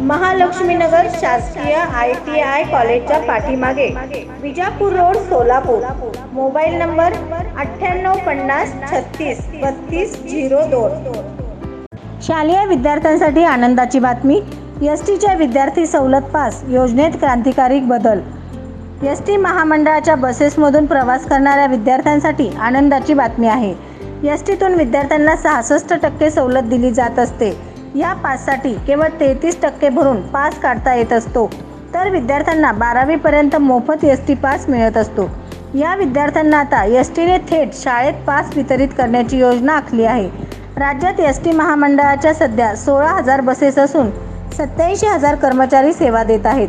महालक्ष्मीनगर शासकीय I T I कॉलेजच्या पाठीमागे Vijapur road Solapur. Mobile number अठ्ठ्याण्णव पन्नास छत्तीस बत्तीस झिरो दोन. शालेय विद्यार्थ्यांसाठी आनंदाची बातमी. एस टीच्या विद्यार्थी सवलत पास योजनेत क्रांतिकारी बदल. एस टी महामंडळाच्या बसेसमधून प्रवास करणाऱ्या विद्यार्थ्यांसाठी आनंदाची बातमी आहे. एस टीतून विद्यार्थ्यांना सहासष्ट टक्के सवलत दिली जात असते. या पाससाठी केवळ तेहतीस टक्के भरून पास काढता येत असतो. तर विद्यार्थ्यांना बारावीपर्यंत मोफत एस टी पास मिळत असतो. या विद्यार्थ्यांना आता एस टीने थेट शाळेत पास वितरित करण्याची योजना आखली आहे. राज्यात एस टी महामंडळाच्या सध्या सोळा हजार बसेस असून सत्याऐंशी हजार कर्मचारी सेवा देत आहेत.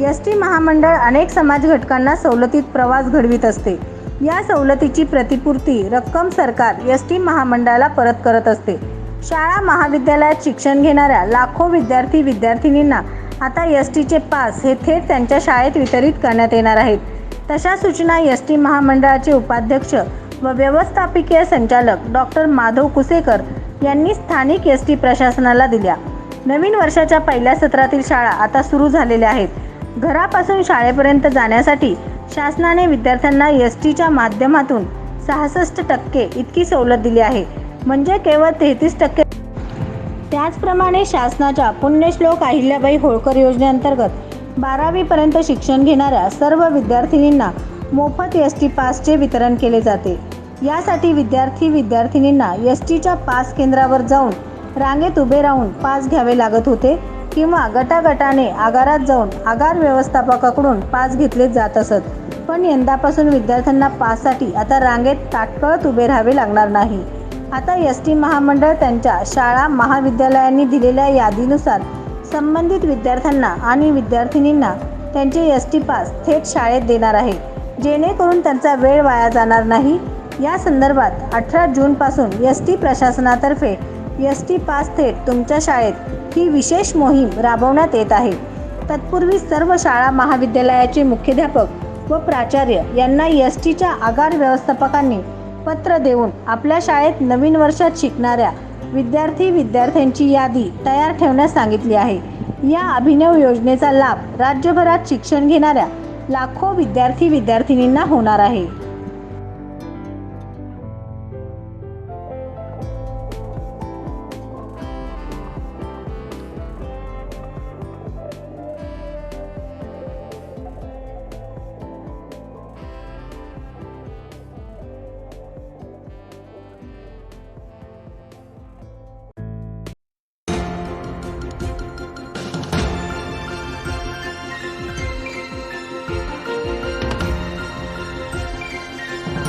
एस टी महामंडळ अनेक समाज घटकांना सवलतीत प्रवास घडवित असते. या सवलतीची प्रतिपूर्ती रक्कम सरकार एस टी महामंडळाला परत करत असते. शाळा महाविद्यालयात शिक्षण घेणाऱ्या लाखो विद्यार्थी विद्यार्थिनींना आता एस टीचे पास हे थेट त्यांच्या शाळेत वितरित करण्यात येणार आहेत. तशा सूचना एस टी महामंडळाचे उपाध्यक्ष व व्यवस्थापकीय संचालक डॉक्टर माधव कुसेकर यांनी स्थानिक एस टी प्रशासनाला दिल्या. नवीन वर्षाच्या पहिल्या सत्रातील शाळा आता सुरू झालेल्या आहेत. घरापासून शाळेपर्यंत जाण्यासाठी शासनाने विद्यार्थ्यांना एस टीच्या माध्यमातून सहासष्ट टक्के इतकी सवलत दिली आहे. म्हणजे केवळ तेहतीस टक्के. त्याचप्रमाणे शासनाच्या पुण्यश्लोक अहिल्याबाई होळकर योजनेअंतर्गत बारावीपर्यंत शिक्षण घेणाऱ्या सर्व विद्यार्थिनींना मोफत एस टी पासचे वितरण केले जाते. यासाठी विद्यार्थी विद्यार्थिनींना एस टीच्या पास केंद्रावर जाऊन रांगेत उभे राहून पास घ्यावे लागत होते किंवा गटागटाने आगारात जाऊन आगार व्यवस्थापकाकडून पास घेतले जात असत. पण यंदापासून विद्यार्थ्यांना पाससाठी आता रांगेत ताटकळत उभे राहावे लागणार नाही. आता एस टी महामंडळ त्यांच्या शाळा महाविद्यालयांनी दिलेल्या यादीनुसार संबंधित विद्यार्थ्यांना आणि विद्यार्थिनींना त्यांचे एस टी पास थेट शाळेत देणार आहे. जेणेकरून त्यांचा वेळ वाया जाणार नाही. या संदर्भात अठरा जूनपासून एस टी प्रशासनातर्फे एस टी पास थेट तुमच्या शाळेत ही विशेष मोहीम राबवण्यात येत आहे. तत्पूर्वी सर्व शाळा महाविद्यालयाचे मुख्याध्यापक व प्राचार्य यांना एस टीच्या आगार व्यवस्थापकांनी पत्र देऊन आपल्या शाळेत नवीन वर्षात शिकणाऱ्या विद्यार्थी विद्यार्थ्यांची यादी तयार ठेवण्यास सांगितली आहे. या अभिनव योजनेचा लाभ राज्यभरात शिक्षण घेणाऱ्या लाखो विद्यार्थी विद्यार्थिनींना होणार आहे.